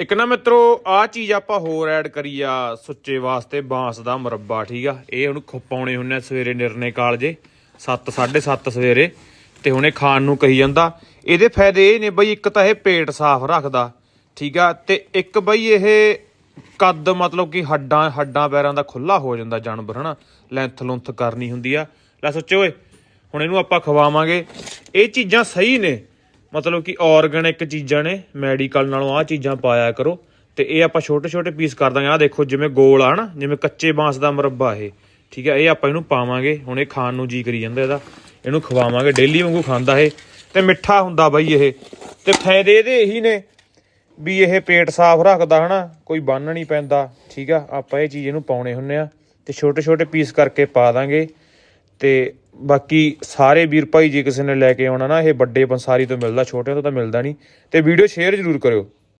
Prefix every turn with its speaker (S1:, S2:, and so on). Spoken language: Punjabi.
S1: ਇੱਕ ਨਾ ਮਿੱਤਰੋ ਆ ਚੀਜ਼ ਆਪਾਂ ਹੋਰ ਐਡ ਕਰੀ ਆ ਸੁੱਚੇ ਵਾਸਤੇ ਬਾਂਸ ਦਾ ਮੁਰੱਬਾ, ਠੀਕ ਆ? ਇਹ ਉਹਨੂੰ ਖਪਾਉਣੇ ਹੁੰਨੇ ਆ ਸਵੇਰੇ ਨਿਰਨੇ ਕਾਲਜੇ 7 7:30 ਸਵੇਰੇ, ਤੇ ਹੁਣੇ ਖਾਣ ਨੂੰ ਕਹੀ ਜਾਂਦਾ। ਇਹਦੇ ਫਾਇਦੇ ਇਹ ਨੇ ਬਈ ਇੱਕ ਤਾਂ ਇਹ ਪੇਟ ਸਾਫ਼ ਰੱਖਦਾ, ਠੀਕ ਆ? ਤੇ ਇੱਕ ਬਈ ਇਹ ਕੱਦ ਮਤਲਬ ਕਿ ਹੱਡਾਂ ਹੱਡਾਂ ਪੈਰਾਂ ਦਾ ਖੁੱਲਾ ਹੋ ਜਾਂਦਾ ਜਾਨਵਰ, ਹਨਾ? ਲੈਂਥ ਲੁੰਥ ਕਰਨੀ ਹੁੰਦੀ ਆ। ਲੈ ਸੋਚੇ ਓਏ, ਹੁਣ ਇਹਨੂੰ ਆਪਾਂ ਖਵਾਵਾਂਗੇ। ਇਹ ਚੀਜ਼ਾਂ ਸਹੀ ਨੇ ਮਤਲਬ ਕਿ ਆਰਗੈਨਿਕ ਚੀਜ਼ਾਂ ਨੇ, ਮੈਡੀਕਲ ਨਾਲੋਂ ਆਹ ਚੀਜ਼ਾਂ ਪਾਇਆ ਕਰੋ, ਤੇ ਇਹ ਆਪਾਂ ਛੋਟੇ ਛੋਟੇ ਪੀਸ ਕਰ ਦਾਂਗੇ। ਆ ਦੇਖੋ, ਜਿਵੇਂ ਗੋਲ ਆ ਨਾ, ਜਿਵੇਂ ਕੱਚੇ ਬਾਂਸ ਦਾ ਮੁਰੱਬਾ ਇਹ, ਠੀਕ ਹੈ ਇਹ ਆਪਾਂ ਇਹਨੂੰ ਪਾਵਾਂਗੇ। ਹੁਣ ਇਹ ਖਾਣ ਨੂੰ ਜੀ ਕਰੀ ਜਾਂਦਾ ਇਹਦਾ। ਇਹਨੂੰ ਖਵਾਵਾਂਗੇ, ਡੇਲੀ ਵਾਂਗੂ ਖਾਂਦਾ ਇਹ। ਤੇ ਮਿੱਠਾ ਹੁੰਦਾ ਬਾਈ ਇਹ। ਤੇ ਫਾਇਦੇ ਇਹਦੇ ਇਹੀ ਨੇ ਵੀ ਇਹ ਪੇਟ ਸਾਫ਼ ਰੱਖਦਾ, ਹਨਾ? ਕੋਈ ਬੰਨ ਨਹੀਂ ਪੈਂਦਾ, ਠੀਕ ਆ? ਆਪਾਂ ਇਹ ਚੀਜ਼ ਇਹਨੂੰ ਪਾਉਣੇ ਹੁੰਨੇ ਆ। ਤੇ ਛੋਟੇ ਛੋਟੇ ਪੀਸ ਕਰਕੇ ਪਾ ਦਾਂਗੇ। ਤੇ ਬਾਕੀ ਸਾਰੇ ਵੀਰ ਭਾਈ ਜੇ ਕਿਸੇ ਨੇ ਲੈ ਕੇ ਆਉਣਾ ਨਾ, ਇਹ ਵੱਡੇ ਪੰਸਾਰੀ ਤੋਂ ਮਿਲਦਾ, ਛੋਟਿਆਂ ਤੋਂ ਤਾਂ ਮਿਲਦਾ ਨਹੀਂ। ਤੇ ਵੀਡੀਓ ਸ਼ੇਅਰ ਜ਼ਰੂਰ ਕਰਿਓ।